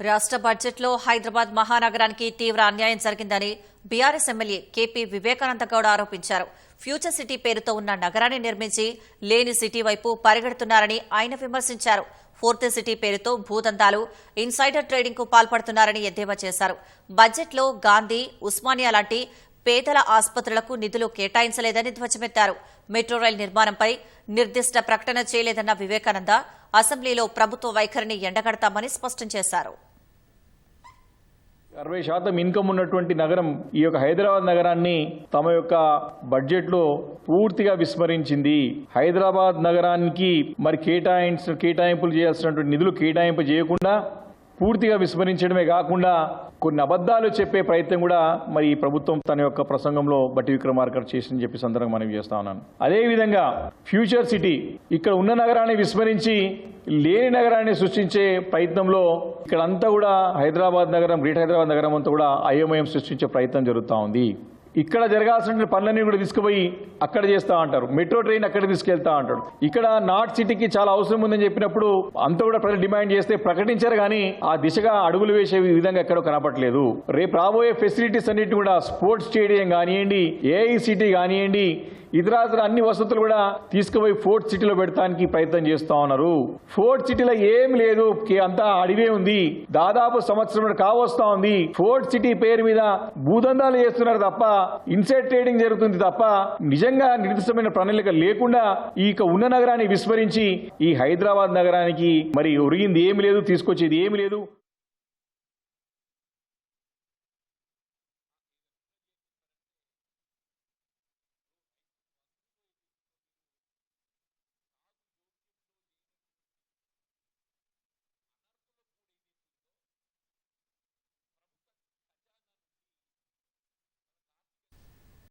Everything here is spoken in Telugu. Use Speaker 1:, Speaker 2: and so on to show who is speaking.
Speaker 1: రాష్ట్ర బడ్జెట్లో హైదరాబాద్ మహానగరానికి తీవ్ర అన్యాయం జరిగిందని BRS MLA KP Vivekananda Goud ఆరోపించారు. ఫ్యూచర్ సిటీ పేరుతో ఉన్న నగరాన్ని నిర్మించి లేని సిటీ వైపు పరిగెడుతున్నారని ఆయన విమర్శించారు. ఫోర్త్ సిటీ పేరుతో భూదందాలు ఇన్సైడర్ ట్రేడింగ్కు పాల్పడుతున్నారని ఎద్దేవా చేశారు. బడ్జెట్లో గాంధీ ఉస్మానియా లాంటి పేదల ఆసుపత్రులకు నిధులు కేటాయించలేదని ధ్వజమెత్తారు. మెట్రో రైల్ నిర్మాణంపై నిర్దిష్ట ప్రకటన చేయలేదన్న వివేకానంద అసెంబ్లీలో ప్రభుత్వ వైఖరిని ఎండగడతామని స్పష్టం చేశారు.
Speaker 2: అరవై శాతం ఇన్కమ్ ఉన్నటువంటి నగరం ఈ యొక్క హైదరాబాద్ నగరాన్ని తమ యొక్క బడ్జెట్లో పూర్తిగా విస్మరించింది. హైదరాబాద్ నగరానికి మరి కేటాయించ కేటాయింపులు చేయాల్సినటువంటి నిధులు కేటాయింపు చేయకుండా పూర్తిగా విస్మరించడమే కాకుండా కొన్ని అబద్ధాలు చెప్పే ప్రయత్నం కూడా మరి ఈ ప్రభుత్వం తన యొక్క ప్రసంగంలో బట్టి విక్రమార్కర్ చేసిందని చెప్పి సందర్భంగా మనం చేస్తా ఉన్నాను. అదేవిధంగా ఫ్యూచర్ సిటీ ఇక్కడ ఉన్న నగరాన్ని విస్మరించి లేని నగరాన్ని సృష్టించే ప్రయత్నంలో ఇక్కడంతా కూడా హైదరాబాద్ నగరం గ్రేట్ హైదరాబాద్ నగరం అంతా కూడా అయోమయం సృష్టించే ప్రయత్నం జరుగుతూ ఉంది. ఇక్కడ జరగాల్సిన పనులన్నీ కూడా తీసుకుపోయి అక్కడ చేస్తా అంటారు. మెట్రో ట్రైన్ అక్కడ తీసుకెళ్తా అంటాడు. ఇక్కడ నార్త్ సిటీకి చాలా అవసరం ఉందని చెప్పినప్పుడు అంతా కూడా ప్రజలు డిమాండ్ చేస్తే ప్రకటించారు కానీ ఆ దిశగా అడుగులు వేసే విధంగా ఎక్కడో కనపట్లేదు రేపు రాబోయే ఫెసిలిటీస్ అన్నిటి కూడా స్పోర్ట్స్ స్టేడియం కానివ్వండి ఏఐసిటీ కానివ్వండి ఇతరాతర అన్ని వసతులు కూడా తీసుకుపోయి ఫోర్త్ సిటీలో పెడతానికి ప్రయత్నం చేస్తా ఉన్నారు. ఫోర్త్ సిటీలో ఏం లేదు. కే- అంతా అడివే ఉంది. దాదాపు సంవత్సరం కావస్తా ఉంది. ఫోర్త్ సిటీ పేరు మీద భూదందాలు చేస్తున్నారు తప్ప ఇన్సైడ్ ట్రేడింగ్ జరుగుతుంది తప్ప నిజంగా నిర్దిష్టమైన ప్రణాళిక లేకుండా ఈ ఉన్న నగరాన్ని విస్మరించి ఈ హైదరాబాద్ నగరానికి మరి ఒరిగింది ఏమి లేదు తీసుకొచ్చేది ఏమి లేదు.